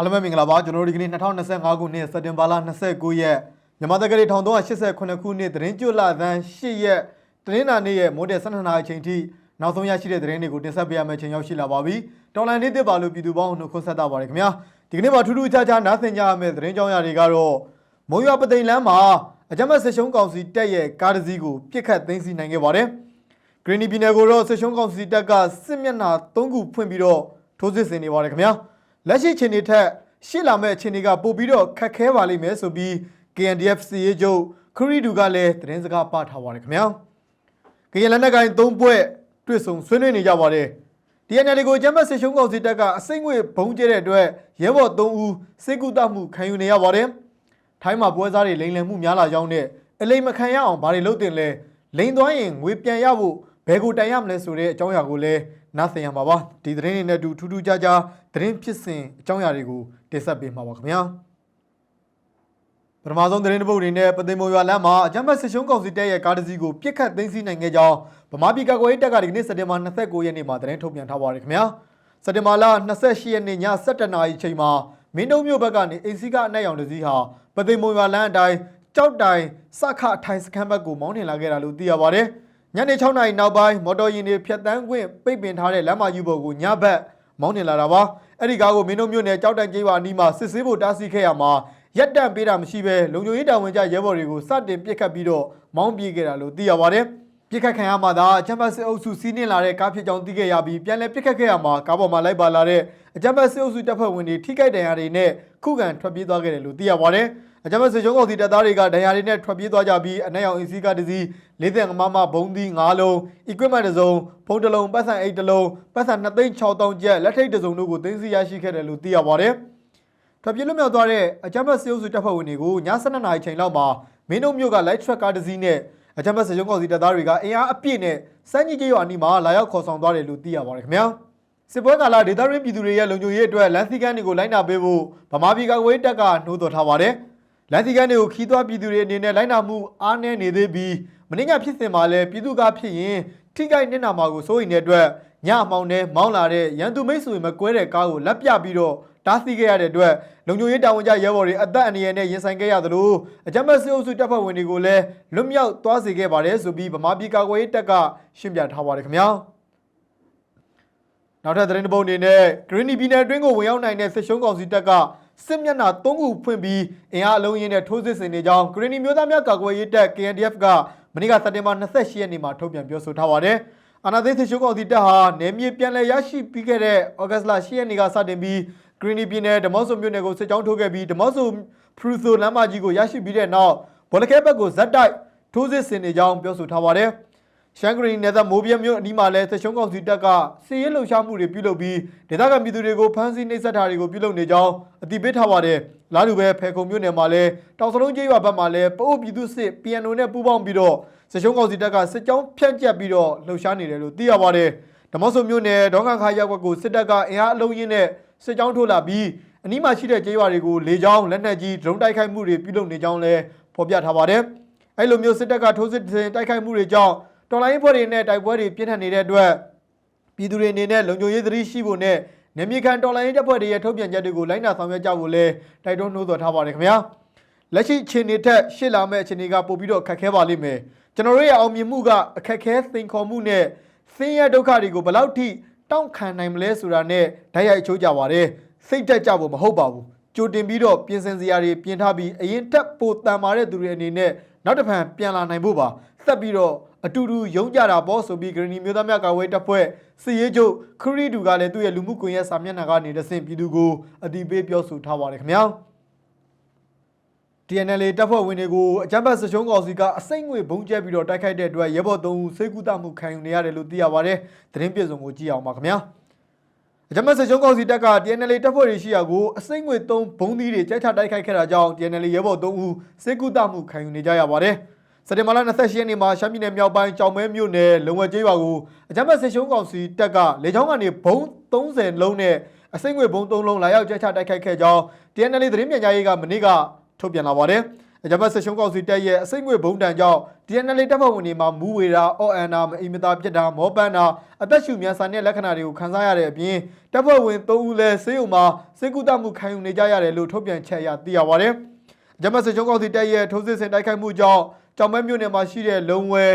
အားလုံးပဲမင်္ဂလာပါကျွန်တော်တို့ဒီကနေ့2025ခုနှစ်စက်တင်ဘာလ29ရက်မြန်မာတက္ကသိုလ်1388ခုနှစ်သတင်းကျွတ်လသန်း8ရက်သတင်းနာနေ့ရဲ့မိုးတဲ့12နာရီအချိန်ထိနောက်ဆုံးရရှိတဲ့သတင်းတွေကိုတင်ဆက်ပေးရမယ့်ချိန်ရောက်ရှိလာပါပြီတော်လိုင်းနေ့တစ်ပါလို့ပြည်သူပေါင်းနှုတ်ခွန်းဆက်တာပါတယ်ခင်ဗျာဒီကနေ့မှာထူးထူးခြားခြားနားဆင်ကြရမယ့်သတင်းကြောင်းရာတွေကတော့မုံရွာပသိမ်လမ်းမှာအကြမ်းဖက်ဆက်ရှုံးကောင်စီတက်ရဲ့ကားတစ်စီးကိုပြစ်ခတ်သိမ်းဆည်းနိုင်ခဲ့ပါတယ်ဂရင်းနီပြည်နယ်ကိုတော့ဆက်ရှုံးကောင်စီတပ်ကစစ်မျက်နှာ၃ခုဖွင့်ပြီးတော့ထိုးစစ်ဆင်နေပါတယ်ခင်ဗျာ လက်ရှိချိန်တွေထက်ရှေ့လာမဲ့ချိန်တွေကပို့ပြီးတော့ခက်ခဲပါလိမ့်မယ်ဆိုပြီး KNDF စီရေးချုပ်ခရီဒူကလည်းသတင်းစကားပါထားပါတယ်ခင်ဗျာကရင်လက်နက်ကိုင်၃ဘွဲ့တွေ့ဆုံဆွေးနွေးနေကြပါတယ် DNL ကိုကျမ်းမဆက်ရှုံးကောင်စီတပ်ကအစိမ့်ငွေဘုံကျဲတဲ့အတွက်ရဲဘော်၃ဦးစိတ်ကူတမှုခံယူနေရပါတယ်ထိုင်းမှာပွဲစားတွေလိမ်လည်မှုများလာကြောင်းနဲ့အလိမ်မခံရအောင်ဘာတွေလုပ်တင်လဲလိန်သွားရင်ငွေပြန်ရဖို့ ဘယ်ကိုတိုင်ရမလဲဆိုတဲ့အကြောင်းအရာကိုလည်းနားဆင်ရမှာပါဒီသတင်းတွေနဲ့အတူထူးထူးခြားခြားသတင်းဖြစ်စဉ်အကြောင်းအရာတွေကိုတင်ဆက်ပေးမှာပါခင်ဗျာပထမဆုံးသတင်းတစ်ပုဒ်အနေနဲ့ပသိမ်မော်ရွာလမ်းမှာအကြမ်းဖက်စစ်ရှုံးကောင်စီတပ်ရဲ့ကားတစ်စီးကိုပြစ်ခတ်သိမ်းဆည်းနိုင်ခဲ့ကြောင်းဗမာပြည်ကာကွယ်ရေးတပ်ကဒီကနေ့စက်တင်ဘာ29ရက်နေ့မှာသတင်းထုတ်ပြန်ထားပါတယ်ခင်ဗျာစက်တင်ဘာလ28ရက်နေ့ည7:00နာရီချိန်မှာမင်းတုံးမြို့ဘက်ကနေအိမ်စီကအနက်ရောင်တစ်စီးဟာပသိမ်မော်ရွာလမ်းအတိုင်းကြောက်တိုင်စခအထိုင်စခန်းဘက်ကိုမောင်းနှင်လာခဲ့တာလို့သိရပါတယ် ညနေ6:00နာရီနောက်ပိုင်းမော်တော်ယာဉ်တွေဖြတ်တန်းခွင့်ပိတ်ပင်ထားတဲ့လမ်းမကြီးပေါ်ကိုညဘက်မောင်းနှင်လာတာပါအဲ့ဒီကားကိုမင်းတုံးမြို့နယ်ကြောက်တိုင်ကျေးရွာအနီးမှာစစ်ဆေးဖို့တားဆီးခဲ့ရမှာရက်တန့်ပေးတာမရှိဘဲလုံခြုံရေးတာဝန်ကျရဲဘော်တွေကိုစတင်ပစ်ခတ်ပြီးတော့မောင်းပြေးခဲ့တာလို့သိရပါတယ်။ပစ်ခတ်ခံရမှသာအချမ်းဘတ်စစ်အုပ်စုစီးနှင်လာတဲ့ကားဖြစ်ကြောင်းသိခဲ့ရပြီးပြန်လည်ပစ်ခတ်ခဲ့ရမှာကားပေါ်မှာလိုက်ပါလာတဲ့အချမ်းဘတ်စစ်အုပ်စုတပ်ဖွဲ့ဝင်တွေထိခိုက်ဒဏ်ရာတွေနဲ့ခုခံထွက်ပြေးသွားခဲ့တယ်လို့သိရပါတယ်။ အချမ်းဘတ်စစ်ချုံးကောင်စီတပ်သားတွေကဒဏ်ရာတွေနဲ့ထွက်ပြေးသွားကြပြီးအနက်ရောင်အင်စီကားတစ်စီးလေးသက်ငမမဘုံသီး၅လုံး equipment တစ်စုံဖုန်းတစ်လုံးပတ်စံအိတ်တစ်လုံးပတ်စံ2သိန်း6000ကျပ်လက်ထိတ်တစ်စုံတို့ကိုသိမ်းဆည်းရရှိခဲ့တယ်လို့သိရပါတယ်။ထွက်ပြေးလွတ်မြောက်သွားတဲ့အကြမ်းဖက်စစ်အုပ်စုတပ်ဖွဲ့ဝင်တွေကိုည7:00နာရီချိန်လောက်မှာမင်းတို့မြို့ကလိုက်ထရက်ကားတစ်စီးနဲ့အကြမ်းဖက်စစ်ရုံးကောင်စီတပ်သားတွေကအင်အားအပြည့်နဲ့စမ်းကြီးကျေးရွာအနီးမှာလာရောက်ခေါ်ဆောင်သွားတယ်လို့သိရပါတယ်ခင်ဗျာစစ်ပွဲကာလဒေသရင်းပြည်သူတွေရဲ့လုံခြုံရေးအတွက်လမ်းစည်းကမ်းတွေကိုလိုက်နာပေးဖို့ဗမာပြည်ကာကွယ်ရေးတပ်ကနှိုးဆော်ထားပါတယ် လမ်းစည်းကမ်းတွေကိုခီးသွွားပြည်သူတွေအနေနဲ့လိုက်နာမှုအားနည်းနေသေးပြီးမင်းညဖြစ်စဉ်မှာလည်းပြည်သူကဖြစ်ရင်ထိခိုက်နစ်နာမှာကိုစိုးရိမ်တဲ့အတွက်ညအမောင်နဲ့မောင်းလာတဲ့ရန်သူမိတ်ဆွေမကွဲတဲ့ကားကိုလက်ပြပြီးတော့တားဆီးခဲ့ရတဲ့အတွက်လုံခြုံရေးတာဝန်ကျရဲဘော်တွေအသက်အန္တရာယ်နဲ့ရင်ဆိုင်ခဲ့ရသလိုအကြမ်းဖက်စစ်အုပ်စုတပ်ဖွဲ့ဝင်တွေကိုလည်းလွတ်မြောက်သွားစေခဲ့ပါတယ်ဆိုပြီးဗမာပြည်ကာကွယ်ရေးတပ်ကရှင်းပြထားပါတယ်ခင်ဗျာနောက်ထပ်သတင်းတစ်ပုဒ်အနေနဲ့ဂရင်းနီပြည်နယ်အတွင်းကိုဝင်ရောက်နိုင်တဲ့စစ်ရှုံးကောင်စီတပ်က စစ်မျက်နှာ၃ခုဖွင့်ပြီးအင်အားအလုံးရင်းနဲ့ထိုးစစ်ဆင်နေကြောင်းဂရင်းနီမျိုးသားများကာကွယ်ရေးတပ် KNDF ကမနေ့ကစက်တင်ဘာ28ရက်နေ့မှာထုတ်ပြန်ပြောဆိုထားပါတယ်။အာနာသိန်းစစ်ရှုံးကောင်စီတပ်ဟာနယ်မြေပြန်လည်ရရှိပြီးခဲ့တဲ့ဩဂတ်လ10ရက်နေ့ကစတင်ပြီးဂရင်းနီပြည်နယ်ဒမော့ဆိုမြို့နယ်ကိုစစ်ကြောင်းထိုးခဲ့ပြီးဒမော့ဆိုဖရူဆိုလမ်းမကြီးကိုရရှိပြီးတဲ့နောက်ဘောလခဲဘက်ကိုဇက်တိုက်ထိုးစစ်ဆင်နေကြောင်းပြောဆိုထားပါတယ်။ ရှန်ဂရီနယ်သာမိုးပြမြို့အနီးမှာလည်းစစ်ရှုံးကောင်စီတပ်ကစီးရဲလှုပ်ရှားမှုတွေပြုလုပ်ပြီးဒေသခံပြည်သူတွေကိုဖမ်းဆီးနှိပ်စက်တာတွေကိုပြုလုပ်နေကြောင်းအတည်ပြုထားပါတယ်။လာလူပဲဖဲခုံမြို့နယ်မှာလည်းတောင်စလုံးကျေးရွာဘက်မှာလည်းပအိုးပြည်သူစစ် PNO နဲ့ပူးပေါင်းပြီးတော့စစ်ရှုံးကောင်စီတပ်ကစစ်ကြောင်းဖြန့်ကျက်ပြီးတော့လှုပ်ရှားနေတယ်လို့သိရပါတယ်။ဓမ္မဆုမြို့နယ်ဒေါကန်ခါရပ်ကွက်ကိုစစ်တပ်ကအင်အားအလုံးရင်းနဲ့စစ်ကြောင်းထိုးလာပြီးအနီးမှာရှိတဲ့ကျေးရွာတွေကိုလေကြောင်းလက်နက်ကြီးဒရုန်းတိုက်ခိုက်မှုတွေပြုလုပ်နေကြောင်းလည်းဖော်ပြထားပါတယ်။အဲလိုမျိုးစစ်တပ်ကထိုးစစ်ဆင်တိုက်ခိုက်မှုတွေကြောင့် တော်လိုင်းဖွဲ့တွေနဲ့တိုက်ပွဲတွေပြင်းထန်နေတဲ့အတွက်ပြည်သူတွေအနေနဲ့လုံခြုံရေးသတိရှိဖို့နဲ့နေမြေခံတော်လိုင်းတပ်ဖွဲ့တွေရဲ့ထုတ်ပြန်ချက်တွေကိုလိုက်နာဆောင်ရွက်ကြဖို့လည်းတိုက်တွန်းနှိုးဆော်ထားပါတယ်ခင်ဗျာ။လက်ရှိအချိန်တွေထက်ရှေ့လာမယ့်အချိန်တွေကပိုပြီးတော့ခက်ခဲပါလိမ့်မယ်။ကျွန်တော်တို့ရဲ့အောင်မြင်မှုကအခက်ခဲစိန်ခေါ်မှုနဲ့ဆင်းရဲဒုက္ခတွေကိုဘယ်လောက်ထိတောင့်ခံနိုင်မလဲဆိုတာနဲ့ဓာတ်ရိုက်အချိုးကြပါတယ်။စိတ်တက်ကြဖို့မဟုတ်ပါဘူး။ကြိုတင်ပြီးတော့ပြင်ဆင်စရာတွေပြင်ထားပြီးအရင်တက်ပိုတန်မာတဲ့သူတွေအနေနဲ့နောက်တစ်ဖန်ပြန်လာနိုင်ဖို့ပါ။ဆက်ပြီးတော့ အတူတူရုံးကြတာပေါ့ဆိုပြီးဂရနီမျိုးသားများကာဝေးတပ်ဖွဲ့စီရေးချုပ်ခရီးတူကလည်းသူ့ရဲ့လူမှုကွန်ရက်စာမျက်နှာကနေတဆင့်ပြည်သူကိုအတိပေးပြောဆိုထားပါတယ်ခင်ဗျာ။ TNL တပ်ဖွဲ့ဝင်တွေကိုအကြမ်းဖက်စစ်ရှုံးကောင်စီကအစိမ့်ငွေဘုံကျဲပြီးတော့တိုက်ခိုက်တဲ့အတွက်ရဲဘော်သုံးဦးစိတ်ကူးတမှုခံယူနေရတယ်လို့သိရပါတယ်။သတင်းပြည့်စုံကိုကြည့်အောင်ပါခင်ဗျာ။အကြမ်းဖက်စစ်ရှုံးကောင်စီတပ်က TNL တပ်ဖွဲ့တွေရှိရာကိုအစိမ့်ငွေသုံးဘုံသီးတွေကြိုက်ချတိုက်ခိုက်ခဲ့တာကြောင့် TNL ရဲဘော်သုံးဦးစိတ်ကူးတမှုခံယူနေကြရပါတယ်။ စက်တင်ဘာလ28ရက်နေ့မှာရှမ်းပြည်နယ်မြောက်ပိုင်းကြောင်မဲမြို့နယ်လုံဝဲကျေးရွာကိုအကြမ်းဖက်စစ်ရှုံးကောင်စီတပ်ကလေကြောင်းကနေဘုံ30လုံးနဲ့အစိမ့်ငွေဘုံ3လုံးလာရောက်ကြိုက်ချတိုက်ခိုက်ခဲ့ကြောင်း TNL သတင်းပြန်ကြားရေးကမနေ့ကထုတ်ပြန်လာပါတယ်အကြမ်းဖက်ဆက်ရှုံးကောက်စီတက်ရဲ့အစိမ့်ငွေဘုံတန်ကြောင့် TNL တပ်ဖွဲ့ဝင်တွေမှာမူးဝေတာအော့အန်နာမအီမတာပြစ်တာမောပန်းတာအသက်ရှူမြန်ဆန်တဲ့လက္ခဏာတွေကိုခံစားရတဲ့အပြင်တပ်ဖွဲ့ဝင်၃ဦးလည်းဆေးရုံမှာစိတ်ကူတမှုခံယူနေကြရတယ်လို့ထုတ်ပြန်ချက်အရသိရပါတယ်။ဂျမတ်စစ်ချုံးကောက်စီတက်ရဲ့ထိုးစစ်ဆင်တိုက်ခိုက်မှုကြောင့် ကြောင်မဲမြို့နယ်မှာရှိတဲ့လုံဝဲ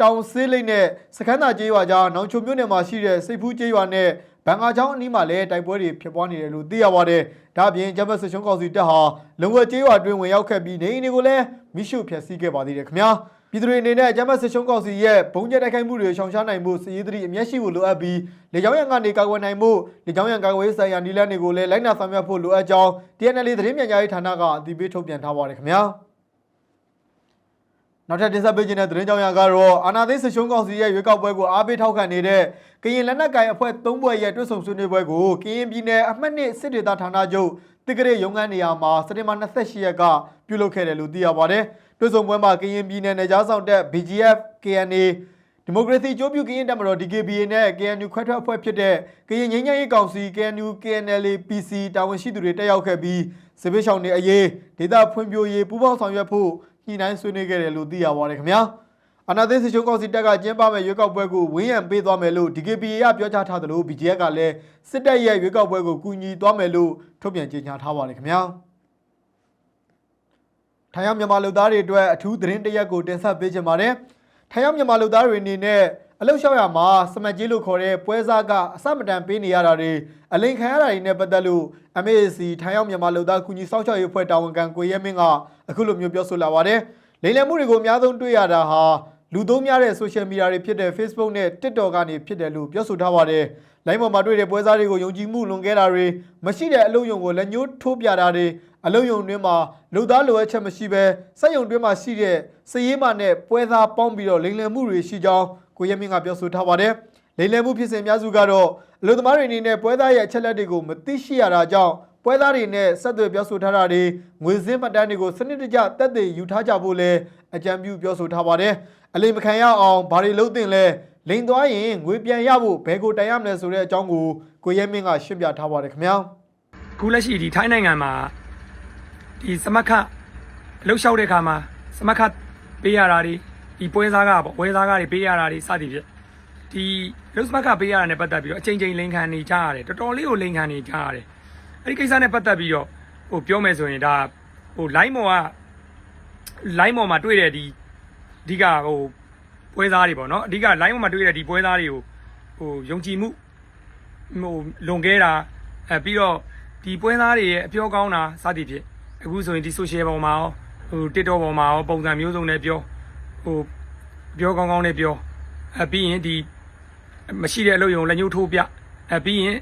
တောင်ဆေးလိတ်နဲ့စခန်းသာကျေးရွာကြားနောင်ချုံမြို့နယ်မှာရှိတဲ့စိတ်ဖူးကျေးရွာနဲ့ဘန်ကာချောင်းအနီးမှာလည်းတိုက်ပွဲတွေဖြစ်ပွားနေတယ်လို့သိရပါတယ်။ဒါ့အပြင်ဂျမတ်စစ်ချုံးကောက်စီတက်ဟာလုံဝဲကျေးရွာတွင်ဝင်ရောက်ခဲ့ပြီးနေအိမ်တွေကိုလည်းမိရှုဖျက်ဆီးခဲ့ပါသေးတယ်ခင်ဗျာ။ပြည်သူတွေအနေနဲ့အကြမ်းဖက်စစ်ရှုံးကောင်စီရဲ့ဘုံကျဲတိုက်ခိုက်မှုတွေရှောင်ရှားနိုင်မှုစည်ရည်သတိအမျက်ရှိဖို့လိုအပ်ပြီးလေကြောင်းရန်ကနေကာကွယ်နိုင်မှုလေကြောင်းရန်ကာကွယ်ရေးဆိုင်ရာနည်းလမ်းတွေကိုလည်းလိုက်နာဆောင်ရွက်ဖို့လိုအပ်ကြောင်း TNL သတင်းပြန်ကြားရေးဌာနကအတည်ပြုထုတ်ပြန်ထားပါတယ်ခင်ဗျာ နောက်ထပ်တင်ဆက်ပေးခြင်းတဲ့သတင်းကြောင်းရကတော့အာနာသိစစ်ရှုံးကောင်စီရဲ့ရွေးကောက်ပွဲကိုအားပေးထောက်ခံနေတဲ့ကရင်လက်နက်ကိုင်အဖွဲ့၃ဘွဲ့ရဲ့တွဲဆုံဆွေးနွေးပွဲကိုကရင်ပြည်နယ်အမှတ်၁စစ်ဒေသဌာနချုပ်တိကရက်ရုံးခန်းနေရာမှာစက်တင်ဘာ28ရက်ကပြုလုပ်ခဲ့တယ်လို့သိရပါတယ်။တွဲဆုံပွဲမှာကရင်ပြည်နယ်နယ်ကြားဆောင်တက် BGF KNA ဒီမိုကရေစီကြိုးပြုကရင်တပ်မတော် DKBA နဲ့ KNU ခွဲထွက်အဖွဲ့ဖြစ်တဲ့ကရင်ငြိမ်းချမ်းရေးကောင်စီ KNU KNL PC တာဝန်ရှိသူတွေတက်ရောက်ခဲ့ပြီးစစ်ပေးရှောင်းနေအရေးဒေသဖွံ့ဖြိုးရေးပူးပေါင်းဆောင်ရွက်ဖို့ ညှိနှိုင်းဆွေးနွေးခဲ့တယ်လို့သိရပါတယ်ခင်ဗျာအနာသိစစ်ချုံကောင်စီတပ်ကကျင်းပမဲ့ရွေးကောက်ပွဲကိုဝင်းရံပေးသွားမယ်လို့ DKBA ကပြောကြားထားသလို BGF ကလည်းစစ်တပ်ရဲ့ရွေးကောက်ပွဲကိုကူညီသွားမယ်လို့ထုတ်ပြန်ကြေညာထားပါတယ်ခင်ဗျာထိုင်ရောက်မြန်မာလူသားတွေအတွက်အထူးသတင်းတစ်ရက်ကိုတင်ဆက်ပေးချင်ပါတယ်ထိုင်ရောက်မြန်မာလူသားတွေအနေနဲ့ အလုတ်လျှောက်ရမှာစမတ်ကြီးလို့ခေါ်တဲ့ပွဲစားကအစမတန်ပေးနေရတာတွေအလိန်ခံရတာတွေနဲ့ပတ်သက်လို့ MAC ထိုင်ရောက်မြန်မာလူသားကူညီစောင့်ရှောက်ရေးအဖွဲ့တာဝန်ခံကိုရဲမင်းကအခုလိုမျိုးပြောဆိုလာပါတယ်လိမ်လည်မှုတွေကိုအများဆုံးတွေ့ရတာဟာလူသုံးများတဲ့ social media တွေဖြစ်တဲ့ Facebook နဲ့ TikTok ကနေဖြစ်တယ်လို့ပြောဆိုထားပါတယ်။လိုင်းပေါ်မှာတွေ့တဲ့ပွဲစားတွေကိုယုံကြည်မှုလွန်ခဲ့တာတွေမရှိတဲ့အလုပ်ယုံကိုလက်ညှိုးထိုးပြတာတွေအလုပ်ယုံတွင်းမှာလူသားလိုအပ်ချက်မရှိဘဲစက်ယုံတွင်းမှာရှိတဲ့စည်ရေးမှနဲ့ပွဲစားပေါင်းပြီးတော့လိမ်လည်မှုတွေရှိကြောင်း ကိုရဲမင်းကပြောဆိုထားပါတယ်။လိမ်လည်မှုဖြစ်စဉ်အများစုကတော့အလုပ်သမားတွေအနေနဲ့ပွဲသားရဲ့အချက်လက်တွေကိုမသိရှိရတာကြောင့်ပွဲသားတွေနဲ့ဆက်သွယ်ပြောဆိုထားတာတွေငွေစင်းမှတ်တမ်းတွေကိုစနစ်တကျတက်တည်ယူထားကြဖို့လည်းအကြံပြုပြောဆိုထားပါတယ်။အလိမ်မခံရအောင်ဘာတွေလုပ်သင့်လဲလိန်သွားရင်ငွေပြန်ရဖို့ဘယ်ကိုတိုင်ရမလဲဆိုတဲ့အကြောင်းကိုကိုရဲမင်းကရှင်းပြထားပါတယ်ခင်ဗျာအခုလက်ရှိဒီထိုင်းနိုင်ငံမှာဒီစမတ်ခအလှုပ်လျှောက်တဲ့ခါမှာစမတ်ခပေးရတာတွေ ဒီပွဲစားကပေါ့ပွဲစားကတွေပေးရတာတွေစသည်ဖြင့်ဒီလုံစမတ်ခပေးရတာနဲ့ပတ်သက်ပြီးတော့အချိန်ချင်းလိန်ခံနေကြရတယ်တော်တော်လေးကိုလိန်ခံနေကြရတယ်အဲ့ဒီကိစ္စနဲ့ပတ်သက်ပြီးတော့ဟိုပြောမယ်ဆိုရင်ဒါဟို line မော်က line မော်မှာတွေ့တဲ့ဒီအဓိကဟိုပွဲစားတွေပေါ့နော်အဓိက line မော်မှာတွေ့တဲ့ဒီပွဲစားတွေကိုဟိုယုံကြည်မှုဟိုလွန်ခဲ့တာအဲပြီးတော့ဒီပွဲသားတွေရဲ့အပြောကောင်းတာစသည်ဖြင့်အခုဆိုရင်ဒီ social ပေါ်မှာရောဟို TikTok ပေါ်မှာရောပုံစံမျိုးစုံနဲ့ပြော ဟိုပြောကောင်းကောင်းနဲ့ပြောအဲပြီးရင်ဒီမရှိတဲ့အလုပ်ယုံလက်ညှိုးထိုးပြအဲပြီးရင်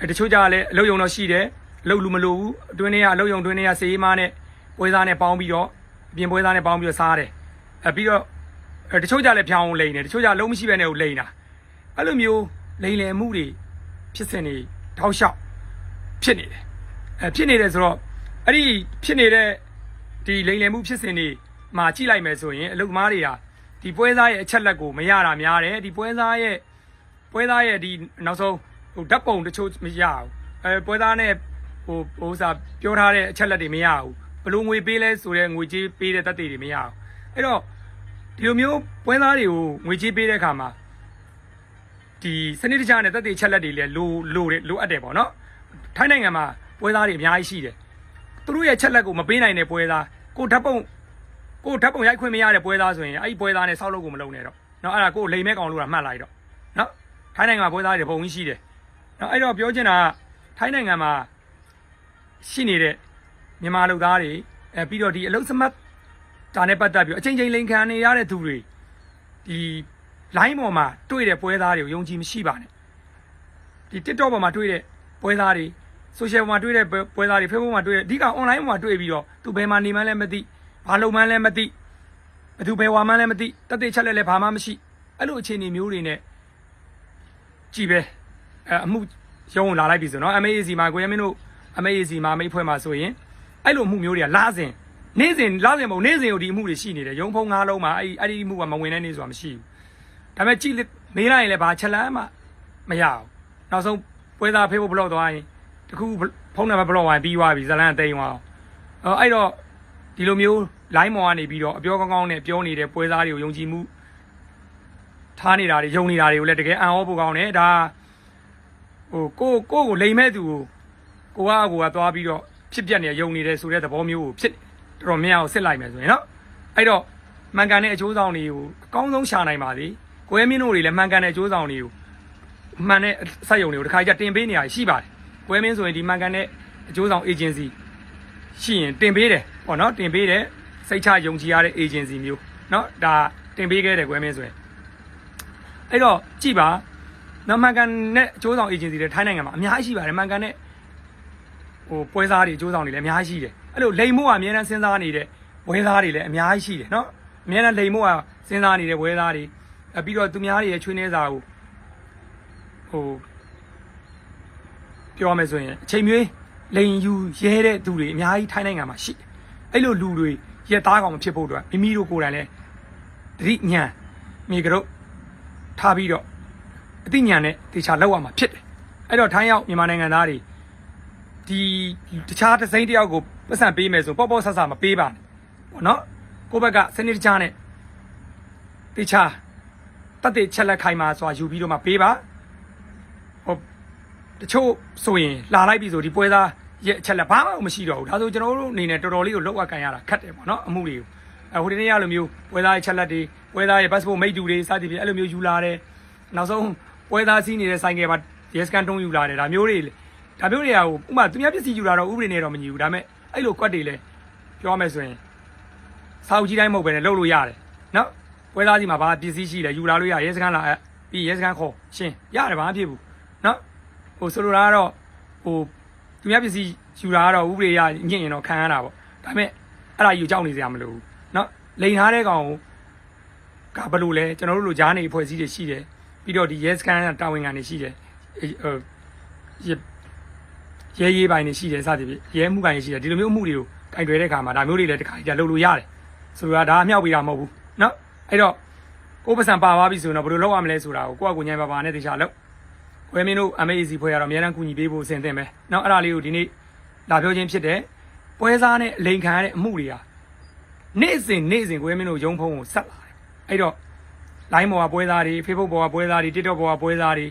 အဲတချို့ကြလည်းအလုပ်ယုံတော့ရှိတယ်အလုပ်လူမလို့ဘူးအတွင်းထဲကအလုပ်ယုံအတွင်းထဲကစေးမားနဲ့ပွဲသားနဲ့ပေါင်းပြီးတော့အပြင်ပွဲသားနဲ့ပေါင်းပြီးတော့စားတယ်အဲပြီးတော့အဲတချို့ကြလည်းဖြောင်းလိန်တယ်တချို့ကြလုံးမရှိဘဲနဲ့ကိုလိန်တာအဲ့လိုမျိုးလိန်လယ်မှုတွေဖြစ်စဉ်တွေတောက်လျှောက်ဖြစ်နေတယ်အဲဖြစ်နေတယ်ဆိုတော့အဲ့ဒီဖြစ်နေတဲ့ဒီလိမ်လည်မှုဖြစ်စဉ်တွေ မှာကြည့်လိုက်မယ်ဆိုရင်အလုသမားတွေဟာဒီပွဲစားရဲ့အချက်လက်ကိုမရတာများတယ်ဒီပွဲစားရဲ့ပွဲသားရဲ့ဒီနောက်ဆုံးဟိုဓာတ်ပုံတချို့မရဘူးအဲပွဲသားနဲ့ဟိုဟိုစားပြောထားတဲ့အချက်လက်တွေမရဘူးဘလို့ငွေပေးလဲဆိုတဲ့ငွေကြေးပေးတဲ့တက်တွေတွေမရဘူးအဲ့တော့ဒီလိုမျိုးပွဲသားတွေကိုငွေကြေးပေးတဲ့အခါမှာဒီစနစ်တကျနဲ့တက်တည်ချက်လက်တွေလည်းလိုလိုတယ်လိုအပ်တယ်ပေါ့နော်ထိုင်းနိုင်ငံမှာပွဲသားတွေအများကြီးရှိတယ်သူတို့ရဲ့ချက်လက်ကိုမပေးနိုင်တဲ့ပွဲသားကိုဓာတ်ပုံ ကိုဓာတ်ပုံရိုက်ခွင့်မရတဲ့ပွဲသားဆိုရင်အဲ့ဒီပွဲသားနဲ့ဆောက်လုပ်ကိုမလုပ်နဲ့တော့နော်အဲ့ဒါကိုလိမ်မဲ့ကောင်လို့တာမှတ်လိုက်တော့နော်ထိုင်းနိုင်ငံမှာပွဲသားတွေပုံကြီးရှိတယ်နော်အဲ့တော့ပြောချင်တာကထိုင်းနိုင်ငံမှာရှိနေတဲ့မြန်မာလူသားတွေအဲပြီးတော့ဒီအလုတ်စမတ်ဒါနဲ့ပတ်သက်ပြီးအချိန်ချင်းလိန်ခံနေရတဲ့သူတွေဒီလိုင်းပေါ်မှာတွေ့တဲ့ပွဲသားတွေကိုယုံကြည်မရှိပါနဲ့ဒီ TikTok ပေါ်မှာတွေ့တဲ့ပွဲသားတွေ social ပေါ်မှာတွေ့တဲ့ပွဲသားတွေ Facebook မှာတွေ့တဲ့အဓိက online ပေါ်မှာတွေ့ပြီးတော့သူဘယ်မှာနေမှန်းလည်းမသိ ဘာလုပ်မှန်းလည်းမသိဘယ်သူဘယ်ဝါမှန်းလည်းမသိတက်တဲ့ချက်လက်လည်းဘာမှမရှိအဲ့လိုအခြေအနေမျိုးတွေနဲ့ကြည်ပဲအဲအမှုရုံးလာလိုက်ပြီဆိုတော့ MAC မှာကိုရမင်းတို့ MAC မှာမိတ်ဖွဲ့မှာဆိုရင်အဲ့လိုအမှုမျိုးတွေကလာစဉ်နေ့စဉ်လာစဉ်မဟုတ်နေ့စဉ်ကိုဒီအမှုတွေရှိနေတယ်ရုံဖုံငါးလုံးမှာအဲ့ဒီအဲ့ဒီအမှုကမဝင်တဲ့နေ့ဆိုတာမရှိဘူးဒါပေမဲ့ကြည့်မေးလိုက်ရင်လည်းဘာချက်လန်းမှမရအောင်နောက်ဆုံးပွဲသားဖေးဖို့ဘလော့သွားရင်တခုဖုန်းနံပါတ်ဘလော့ဝိုင်းပြီးသွားပြီဇလန်တိန်သွားအောင်အဲ့တော့ ဒီလိုမျိုး line မော်ကနေပြီးတော့အပြောကောင်းကောင်းနဲ့ပြောနေတဲ့ပွဲစားတွေကိုယုံကြည်မှုထားနေတာတွေယုံနေတာတွေကိုလည်းတကယ်အံ့ဩဖို့ကောင်းတယ်ဒါဟိုကိုကိုကိုလိမ်မဲ့သူကိုကိုကကိုကသွားပြီးတော့ဖြစ်ပြက်နေယုံနေတယ်ဆိုတဲ့သဘောမျိုးကိုဖြစ်တော်တော်များများကိုစစ်လိုက်မယ်ဆိုရင်နော်အဲ့တော့မှန်ကန်တဲ့အကျိုးဆောင်တွေကိုအကောင်းဆုံးရှာနိုင်ပါသည်ကိုရဲမင်းတို့တွေလည်းမှန်ကန်တဲ့အကျိုးဆောင်တွေကိုမှန်တဲ့စက်ရုံတွေကိုတစ်ခါကြတင်ပေးနေရရှိပါတယ်ကိုရဲမင်းဆိုရင်ဒီမှန်ကန်တဲ့အကျိုးဆောင် agency ရှိရင်တင်ပေးတယ် ပေါ့နော်တင်ပေးတယ်စိတ်ချယုံကြည်ရတဲ့ agency မျိုးနော်ဒါတင်ပေးခဲ့တယ်ကွယ်မင်းဆိုရင်အဲ့တော့ကြည့်ပါနော်မှန်ကန်တဲ့အကျိုးဆောင် agency တွေထိုင်းနိုင်ငံမှာအများကြီးရှိပါတယ်မှန်ကန်တဲ့ဟိုပွဲစားတွေအကျိုးဆောင်တွေလည်းအများကြီးရှိတယ်အဲ့လိုလိမ်မို့ကအများအားစဉ်းစားနေတဲ့ဝဲသားတွေလည်းအများကြီးရှိတယ်နော်အများအားလိမ်မို့ကစဉ်းစားနေတဲ့ဝဲသားတွေအပြီးတော့သူများတွေရဲ့ချွေးနှဲစာကိုဟိုပြောရမယ်ဆိုရင်အချိန်မျိုးလိန်ယူရဲတဲ့သူတွေအများကြီးထိုင်းနိုင်ငံမှာရှိတယ် အဲ့လိုလူတွေရက်သားကောင်မဖြစ်ဖို့အတွက်မိမိတို့ကိုယ်တိုင်လည်းတတိညာမိကြတော့ထားပြီးတော့အတိညာနဲ့တေချာလောက်ရမှာဖြစ်တယ်အဲ့တော့ထိုင်းရောက်မြန်မာနိုင်ငံသားတွေဒီတခြားတစ်စိမ့်တစ်ယောက်ကိုပတ်စံပေးမယ်ဆိုပေါ့ပေါ့ဆဆမပေးပါနဲ့ပေါ့နော်ကိုယ့်ဘက်ကစနစ်တကျနဲ့တေချာတတ်တဲ့ချက်လက်ခိုင်မှာဆိုတာယူပြီးတော့မှပေးပါဟိုတချို့ဆိုရင်လာလိုက်ပြီဆိုဒီပွဲသား ရဲ့အချက်လက်ဘာမှမရှိတော့ဘူးဒါဆိုကျွန်တော်တို့အနေနဲ့တော်တော်လေးကိုလောက်အပ်ကန်ရတာခက်တယ်ပေါ့နော်အမှုတွေကိုအဲဟိုဒီနေ့ရလိုမျိုးပွဲသားရဲ့ချက်လက်တွေပွဲသားရဲ့ passport မိတ်တူတွေစသဖြင့်အဲ့လိုမျိုးယူလာတယ်နောက်ဆုံးပွဲသားစီးနေတဲ့ဆိုင်ကယ်မှာ yes can တုံးယူလာတယ်ဒါမျိုးတွေဒါမျိုးတွေကဟိုဥပမာသူများပစ္စည်းယူလာတော့ဥပဒေနဲ့တော့မညီဘူးဒါပေမဲ့အဲ့လိုကွက်တွေလည်းပြောရမယ်ဆိုရင်စာအုပ်ကြီးတိုင်းမဟုတ်ပဲနဲ့လုပ်လို့ရတယ်နော်ပွဲသားစီမှာဘာပစ္စည်းရှိလဲယူလာလို့ရ yes can လာပြီး yes can ခေါ်ရှင်းရတယ်ဘာမှဖြစ်ဘူးနော်ဟိုဆိုလိုတာကတော့ဟို သူများပစ္စည်းယူတာကတော့ဥပဒေရညင့်ရင်တော့ခံရတာပေါ့ဒါပေမဲ့အဲ့ဒါယူကြောက်နေစရာမလိုဘူးเนาะလိန်ထားတဲ့ကောင်ကဘယ်လိုလဲကျွန်တော်တို့လိုဂျားနေအဖွဲ့အစည်းတွေရှိတယ်ပြီးတော့ဒီ yes can တာဝန်ခံတွေရှိတယ်ဟိုရဲရဲပိုင်းတွေရှိတယ်စသဖြင့်ရဲမှုပိုင်းတွေရှိတယ်ဒီလိုမျိုးအမှုတွေကိုကင်တွယ်တဲ့အခါမှာဒါမျိုးတွေလည်းတစ်ခါကြလုပ်လို့ရတယ်ဆိုတော့ဒါအမြောက်ပေးတာမဟုတ်ဘူးเนาะအဲ့တော့ကိုယ်ပစံပါသွားပြီဆိုရင်တော့ဘယ်လိုလုပ်ရမလဲဆိုတာကိုကိုယ့်အကူညံပါပါနဲ့တခြားလုပ် ဝဲမင်းတို့ MAC ဖွဲ့ရတော့အများအားကူညီပေးဖို့အဆင်သင့်ပဲ။နောက်အဲ့ဒါလေးကိုဒီနေ့လာပြောချင်းဖြစ်တဲ့ပွဲစားနဲ့အလိန်ခံရတဲ့အမှုတွေဟာနေ့စဉ်နေ့စဉ်ဝဲမင်းတို့ရုံဖုံးကိုဆက်လာတယ်။အဲ့တော့ line ပေါ်ကပွဲစားတွေ Facebook ပေါ်ကပွဲစားတွေ TikTok ပေါ်ကပွဲစားတွေ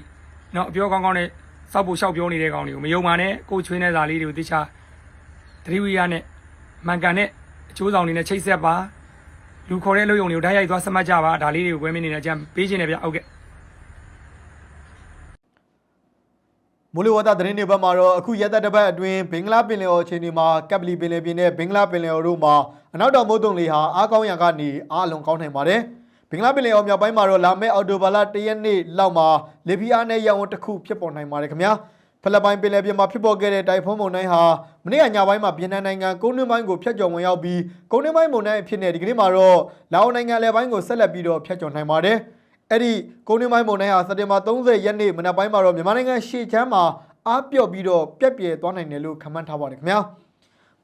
နောက်အပြောကောင်းကောင်းနဲ့စောက်ဖို့ရှောက်ပြောနေတဲ့ကောင်တွေကိုမယုံပါနဲ့ကိုယ်ချွေးတဲ့ဇာလေးတွေကိုတိချာသတိဝိရနဲ့မှန်ကန်တဲ့အကျိုးဆောင်တွေနဲ့ချိတ်ဆက်ပါလူခေါ်တဲ့လူယုံတွေကိုဓာတ်ရိုက်သွားစမှတ်ကြပါဒါလေးတွေကိုဝဲမင်းနေနဲ့အကြံပေးခြင်းနဲ့ဗျဟုတ်ကဲ့ မိုးလေဝသသတင်းတွေဘက်မှာတော့အခုရက်သက်တစ်ပတ်အတွင်းဘင်္ဂလားပင်လယ်အော်အခြေအနေမှာကပ်ပလီပင်လယ်ပြင်နဲ့ဘင်္ဂလားပင်လယ်အော်တို့မှာအနောက်တောင်မုတ်တုံလေဟာအားကောင်းရန်ကနေအားအလွန်ကောင်းနိုင်ပါတယ်။ဘင်္ဂလားပင်လယ်အော်မြောက်ပိုင်းမှာတော့လာမယ့်အော်တိုဘာလ၁ရက်နေ့လောက်မှာလေပြင်းအားနဲ့ရောင်ဝန်းတစ်ခုဖြစ်ပေါ်နိုင်ပါတယ်ခင်ဗျာ။ဖိလစ်ပိုင်ပင်လယ်ပြင်မှာဖြစ်ပေါ်ခဲ့တဲ့တိုင်ဖုန်းမုန်တိုင်းဟာမနေ့ကညပိုင်းမှာဗီယက်နမ်နိုင်ငံကုန်းတွင်းပိုင်းကိုဖျက်ကျော်ဝင်ရောက်ပြီးကုန်းတွင်းပိုင်းမုန်တိုင်းအဖြစ်နဲ့ဒီကနေ့မှာတော့လာအိုနိုင်ငံလယ်ပိုင်းကိုဆက်လက်ပြီးတော့ဖျက်ကျော်နိုင်ပါတယ်။ အဲ့ဒီကုန်းတွင်းပိုင်းမုန်တိုင်းဟာစက်တင်ဘာ30ရက်နေ့မနက်ပိုင်းမှာတော့မြန်မာနိုင်ငံရှေ့ချမ်းမှာအားပြော့ပြီးတော့ပြက်ပြဲသွားနိုင်တယ်လို့ခန့်မှန်းထားပါတယ်ခင်ဗျာ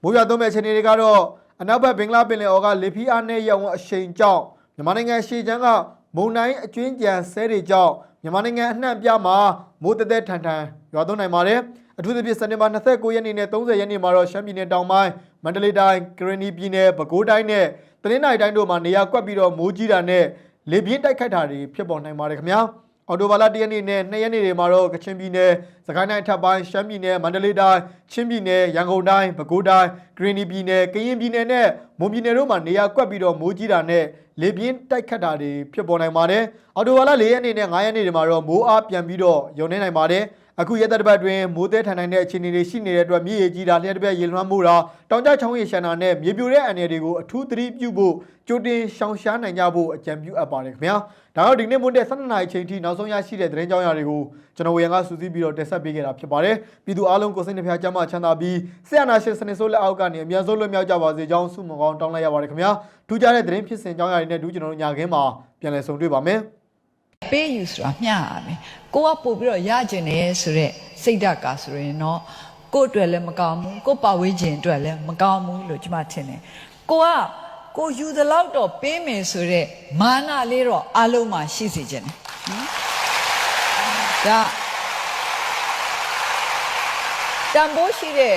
မိုးရွာသွန်းမဲ့အခြေအနေတွေကတော့အနောက်ဘက်ဘင်္ဂလားပင်လယ်အော်ကလေဖီအားနဲ့ရောင်ဝအရှိန်ကြောင့်မြန်မာနိုင်ငံရှေ့ချမ်းကမုန်တိုင်းအကျွင်းကြံဆဲတွေကြောင့်မြန်မာနိုင်ငံအနှံ့အပြားမှာမိုးတသက်ထန်ထန်ရွာသွန်းနိုင်ပါတယ်အထူးသဖြင့်စက်တင်ဘာ29ရက်နေ့နဲ့30ရက်နေ့မှာတော့ရှမ်းပြည်နယ်တောင်ပိုင်းမန္တလေးတိုင်းကရင်နီပြည်နယ်ပဲခူးတိုင်းနဲ့တနင်္သာရီတိုင်းတို့မှာနေရာကွက်ပြီးတော့မိုးကြီးတာနဲ့ လေပြင်းတိုက်ခိုက်တာတွေဖြစ်ပေါ်နိုင်ပါတယ်ခင်ဗျာအော်တိုဘာလ၁ရက်နေ့နဲ့၂ရက်နေ့တွေမှာတော့ကချင်ပြည်နယ်၊စကိုင်းတိုင်းအထက်ပိုင်းရှမ်းပြည်နယ်၊မန္တလေးတိုင်း၊ချင်းပြည်နယ်၊ရန်ကုန်တိုင်း၊ပဲခူးတိုင်း၊ကရင်နီပြည်နယ်၊ကရင်ပြည်နယ်နဲ့မွန်ပြည်နယ်တို့မှာနေရာကွက်ပြီးတော့မိုးကြီးတာနဲ့လေပြင်းတိုက်ခတ်တာတွေဖြစ်ပေါ်နိုင်ပါတယ်။အော်တိုဘာလ၄ရက်နေ့နဲ့၅ရက်နေ့တွေမှာတော့မိုးအားပြန်ပြီးတော့ယုံနေနိုင်ပါတယ်။ အခုရက်သက်တစ်ပတ်အတွင်းမိုးသည်ထန်နိုင်တဲ့အခြေအနေတွေရှိနေတဲ့အတွက်မြေကြီးကြီးတာလျှက်တစ်ပြက်ရေလွှမ်းမှုတာတောင်ကျချောင်းရေရှမ်းတာနဲ့မြေပြိုတဲ့အအနေတွေကိုအထူးသတိပြုဖို့ကြိုတင်ရှောင်ရှားနိုင်ကြဖို့အကြံပြုအပ်ပါတယ်ခင်ဗျာဒါတော့ဒီနေ့မွန်းတဲ့12နာရီချိန်ထိနောက်ဆုံးရရှိတဲ့သတင်းကြောင်းရာတွေကိုကျွန်တော်ဝေယံကစူးစီးပြီးတော့တင်ဆက်ပေးခဲ့တာဖြစ်ပါတယ်ပြည်သူအားလုံးကိုစိတ်နှဖျားကြမ်းမှချမ်းသာပြီးဆရာနာရှင်စနစ်ဆိုးလက်အောက်ကနေအမြန်ဆုံးလွတ်မြောက်ကြပါစေကြောင်းဆုမွန်ကောင်းတောင်းလိုက်ရပါတယ်ခင်ဗျာထူးခြားတဲ့သတင်းဖြစ်စဉ်ကြောင်းရာတွေနဲ့ဒူးကျွန်တော်တို့ညာခင်းမှာပြန်လည်ဆုံတွေ့ပါမယ် ပေးယူဆိုတာမျှရမယ်ကိုကပို့ပြီးတော့ရကျင်တယ်ဆိုတော့စိတ်ဓာတ်ကဆိုရင်တော့ကို့အတွက်လည်းမကောင်းဘူးကို့ပါဝေးခြင်းအတွက်လည်းမကောင်းဘူးလို့ကျွန်မထင်တယ်ကိုကကိုယူသလောက်တော့ပေးမယ်ဆိုတော့မာနလေးတော့အလုံးမှာရှိစေခြင်းတယ်နော်ဒါတန်ဖိုးရှိတဲ့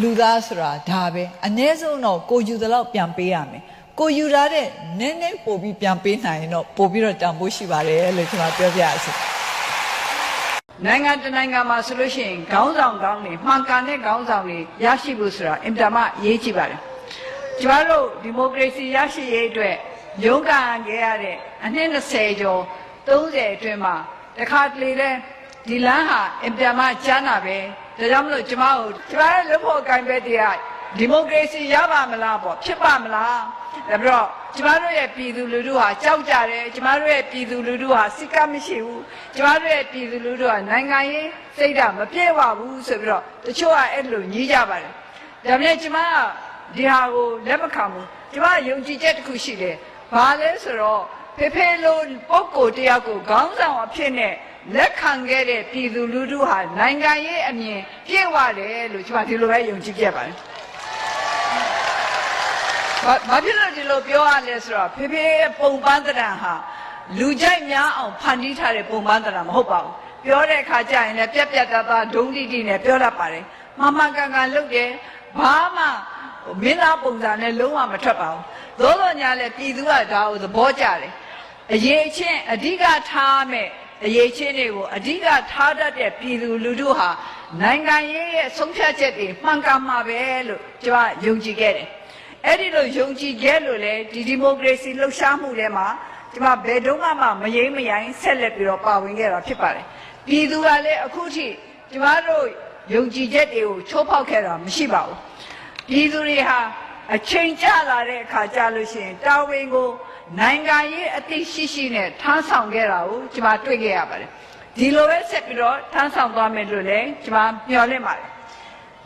လူသားဆိုတာဒါပဲအ ਨੇ ဆုံးတော့ကိုယူသလောက်ပြန်ပေးရမယ် ကိုယူထားတဲ့နည်းနည်းပို့ပြီးပြန်ပေးနိုင်ရင်တော့ပို့ပြီးတော့တန်ဖိုးရှိပါတယ်လို့ကျွန်တော်ပြောပြရစီနိုင်ငံတကာနိုင်ငံမှာဆိုလို့ရှိရင်ခေါင်းဆောင်ကောင်းတွေမှန်ကန်တဲ့ခေါင်းဆောင်တွေရရှိဖို့ဆိုတာအင်တာမအရေးကြီးပါတယ်။ကျမတို့ဒီမိုကရေစီရရှိရေးအတွက်ရုန်းကန်ခဲ့ရတဲ့အနှစ်20ကျော်30အတွင်းမှာတခါတလေလဲဒီလမ်းဟာအင်တာမကျမ်းတာပဲ။ဒါကြောင့်မလို့ကျမတို့ကျမတို့လွတ်ဖို့အကိုင်ပဲတရားဒီမိုကရေစီရပါမလားပေါ့ဖြစ်ပါမလား။ ဒါပြီးတော့ကျမတို့ရဲ့ပြည်သူလူထုဟာကြောက်ကြတယ်ကျမတို့ရဲ့ပြည်သူလူထုဟာစိတ်ကမရှိဘူးကျမတို့ရဲ့ပြည်သူလူထုဟာနိုင်ငံရေးစိတ်ဓာတ်မပြည့်ဝဘူးဆိုပြီးတော့တချို့ကအဲ့လိုညှိကြပါတယ်ဒါပေမဲ့ကျမကဒီဟာကိုလက်မခံဘူးကျမယုံကြည်ချက်တစ်ခုရှိတယ်ဘာလဲဆိုတော့ဖေဖေလိုပုံကိုတယောက်ကိုခေါင်းဆောင်အဖြစ်နဲ့လက်ခံခဲ့တဲ့ပြည်သူလူထုဟာနိုင်ငံရေးအမြင်ပြည့်ဝတယ်လို့ကျမဒီလိုပဲယုံကြည်ခဲ့ပါတယ် ဘာဘာဖြစ်လို့ဒီလိုပြောရလဲဆိုတော့ဖေဖေရဲ့ပုံပန်းတရံဟာလူကြိုက်များအောင်ဖန်တီးထားတဲ့ပုံပန်းတရံမဟုတ်ပါဘူးပြောတဲ့အခါကျရင်လည်းပြက်ပြက်သားသားဒုံးတိတိနဲ့ပြောတတ်ပါတယ်မမကန်ကန်လုပ်တယ်ဘာမှဟိုမင်းသားပုံစံနဲ့လုံးဝမထွက်ပါဘူးသို့တော်ညာလည်းပြည်သူကဒါကိုသဘောကျတယ်အရေးချင်းအဓိကထားမဲ့အရေးချင်းတွေကိုအဓိကထားတတ်တဲ့ပြည်သူလူထုဟာနိုင်ငံရေးရဲ့ဆုံးဖြတ်ချက်တွေမှန်ကန်မှာပဲလို့ကျွန်မယုံကြည်ခဲ့တယ် အဲ့ဒီလိုယုံကြည်ခဲ့လို့လေဒီဒီမိုကရေစီလှုပ်ရှားမှုထဲမှာဒီမှာဘယ်တော့မှမယိမ့်မယိုင်းဆက်လက်ပြီးတော့ပါဝင်ခဲ့တာဖြစ်ပါတယ်ပြည်သူကလည်းအခုထိကျမတို့ယုံကြည်ချက်တွေကိုချိုးဖောက်ခဲ့တာမရှိပါဘူးပြည်သူတွေဟာအချိန်ကျလာတဲ့အခါကျလို့ရှိရင်တာဝန်ကိုနိုင်ငံရေးအသိရှိရှိနဲ့ထမ်းဆောင်ခဲ့တာကိုကျမတွေ့ခဲ့ရပါတယ်ဒီလိုပဲဆက်ပြီးတော့ထမ်းဆောင်သွားမယ်လို့လည်းကျမမျှော်လင့်ပါတယ်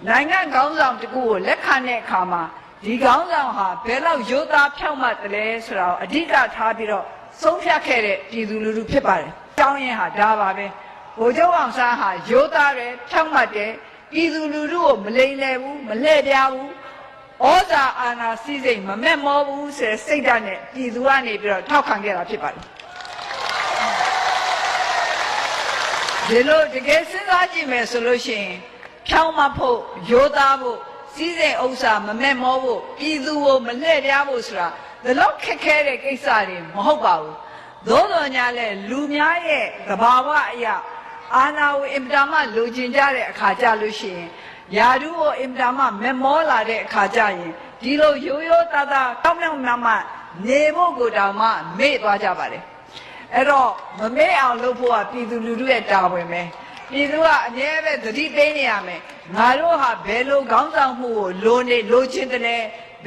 နိုင်ငံခေါင်းဆောင်တစ်ခုကိုလက်ခံတဲ့အခါမှာ ဒီခေါင်းဆောင်ဟာဘယ်လောက်ရိုးသားဖြောင့်မတ်တယ်လဲဆိုတာကိုအဓိကထားပြီးတော့ဆုံးဖြတ်ခဲ့တဲ့ပြည်သူလူထုဖြစ်ပါတယ်။ကြောင်းရင်ဟာဒါပါပဲ။ဗိုလ်ချုပ်အောင်ဆန်းဟာရိုးသားတယ်ဖြောင့်မတ်တယ်ပြည်သူလူထုကိုမလိမ်လည်ဘူးမလှည့်ပြားဘူး။ဩဇာအာဏာစည်းစိမ်မမက်မောဘူးဆိုတဲ့စိတ်ဓာတ်နဲ့ပြည်သူကနေပြီးတော့ထောက်ခံခဲ့တာဖြစ်ပါတယ်။ဒီလိုတကယ်စဉ်းစားကြည့်မယ်ဆိုလို့ရှိရင်ဖြောင်းမဖို့ရိုးသားဖို့ စီးစိမ်ဥစ္စာမမက်မောဖို့ပြည်သူကိုမလှည့်ပြားဖို့ဆိုတာဒီလောက်ခက်ခဲတဲ့ကိစ္စတွေမဟုတ်ပါဘူးသို့တော်ညာလဲလူများရဲ့သဘာဝအရာအာနာကိုအင်တာမလူကျင်ကြတဲ့အခါကြလို့ရှိရင်ယာဒူကိုအင်တာမမက်မောလာတဲ့အခါကြရင်ဒီလိုရိုးရိုးသားသားတောင်းတောင်းမှမှနေဖို့ကိုတောင်မှမေ့သွားကြပါတယ်အဲ့တော့မမေ့အောင်လုပ်ဖို့ကပြည်သူလူထုရဲ့တာဝန်ပဲ ပြည်သူကအမြဲပဲသတိပေးနေရမယ်ငါတို့ဟာဘယ်လိုခေါင်းဆောင်မှုကိုလိုနေလိုချင်တယ်လဲ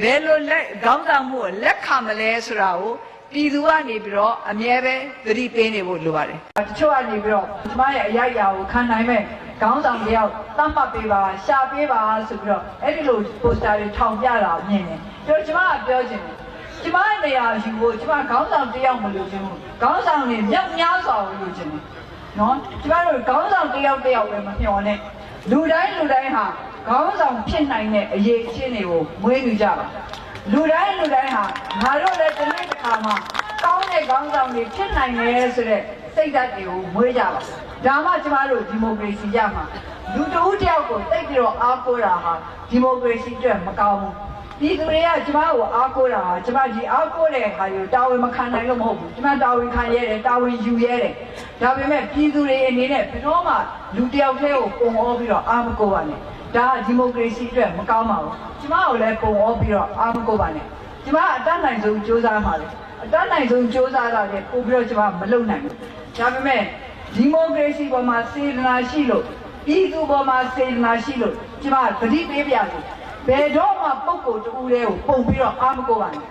ဘယ်လိုလက်ခေါင်းဆောင်မှုကိုလက်ခံမလဲဆိုတာကိုပြည်သူကနေပြီးတော့အမြဲပဲသတိပေးနေဖို့လိုပါတယ်တချို့ကနေပြီးတော့ကျမရဲ့အရိုက်အရာကိုခံနိုင်မဲ့ခေါင်းဆောင်တယောက်တတ်မှတ်ပေးပါရှာပေးပါဆိုပြီးတော့အဲ့ဒီလိုပိုစတာတွေထောင်ပြတာမြင်တယ်ပြောကျမကပြောချင်တယ်ကျမနေရာယူဖို့ကျမခေါင်းဆောင်တယောက်မလို့ခြင်းဘူးခေါင်းဆောင်နေမြောက်များစွာကိုလို့ခြင်းတယ် နော်ကျမတို့ခေါင်းဆောင်တယောက်တယောက်ပဲမမျှော်နဲ့လူတိုင်းလူတိုင်းဟာခေါင်းဆောင်ဖြစ်နိုင်တဲ့အရေးအချင်းတွေကိုမွေးယူကြပါလူတိုင်းလူတိုင်းဟာငါတို့လည်းဒီနေ့တစ်ခါမှကောင်းတဲ့ခေါင်းဆောင်တွေဖြစ်နိုင်တယ်ဆိုတဲ့စိတ်ဓာတ်တွေကိုမွေးကြပါဒါမှကျမတို့ဒီမိုကရေစီရမှာလူတဦးတယောက်ကိုတိတ်ပြီးတော့အားကိုးတာဟာဒီမိုကရေစီအတွက်မကောင်းဘူး ပြည်သူတွေကကျမကိုအားကိုးတာဟာကျမဒီအားကိုးတဲ့ခါယူတာဝန်မခံနိုင်လို့မဟုတ်ဘူးကျမတာဝန်ခံရတယ်တာဝန်ယူရတယ်ဒါပေမဲ့ပြည်သူတွေအနေနဲ့ဘယ်တော့မှလူတစ်ယောက်တည်းကိုပုံဩပြီးတော့အားမကိုးပါနဲ့ဒါကဒီမိုကရေစီအတွက်မကောင်းပါဘူးကျမကိုလည်းပုံဩပြီးတော့အားမကိုးပါနဲ့ကျမအတတ်နိုင်ဆုံးစူးစမ်းပါလေအတတ်နိုင်ဆုံးစူးစမ်းတာလည်းပို့ပြီးတော့ကျမမလုပ်နိုင်ဘူးဒါပေမဲ့ဒီမိုကရေစီပေါ်မှာစေတနာရှိလို့ပြည်သူပေါ်မှာစေတနာရှိလို့ကျမသတိပေးပြတယ် ဘယ်တော့မှပုံကိုတူဦးလေးကိုပုံပြီးတော့အားမကိုပါနဲ့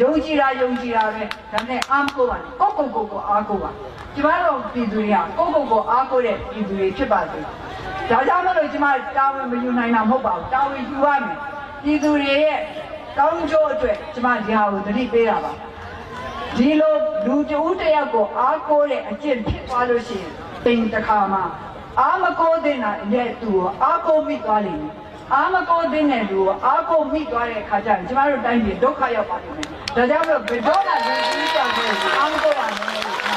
ယုံကြည်တာယုံကြည်တာပဲဒါနဲ့အားမကိုပါနဲ့ကိုယ့်ကိုယ်ကိုယ်ကိုအားကိုပါကျမတို့ပြည်သူတွေကကိုယ့်ကိုယ်ကိုအားကိုတဲ့ပြည်သူတွေဖြစ်ပါစေဒါကြောင့်မလို့ကျမတာဝန်မယူနိုင်တာမဟုတ်ပါဘူးတာဝန်ယူရမယ်ပြည်သူတွေရဲ့ကောင်းကျိုးအတွက်ကျမဒီဟာကိုသတိပေးတာပါဒီလိုလူတဦးတစ်ယောက်ကိုအားကိုတဲ့အကျင့်ဖြစ်သွားလို့ရှိရင်တိမ်တစ်ခါမှအားမကိုတဲ့နာရဲ့သူကိုအားကိုမိသွားလိမ့်မယ် အာမကိုသိတဲ့လူကိုအာကိုမိသွားတဲ့အခါကျရင်ကျမတို့တိုင်းပြည်ဒုက္ခရောက်ပါလိမ့်မယ်။ဒါကြောင့်မလို့ဘယ်တော့မှလူကြီးကြောင့်လည်းအာမကိုပါနဲ့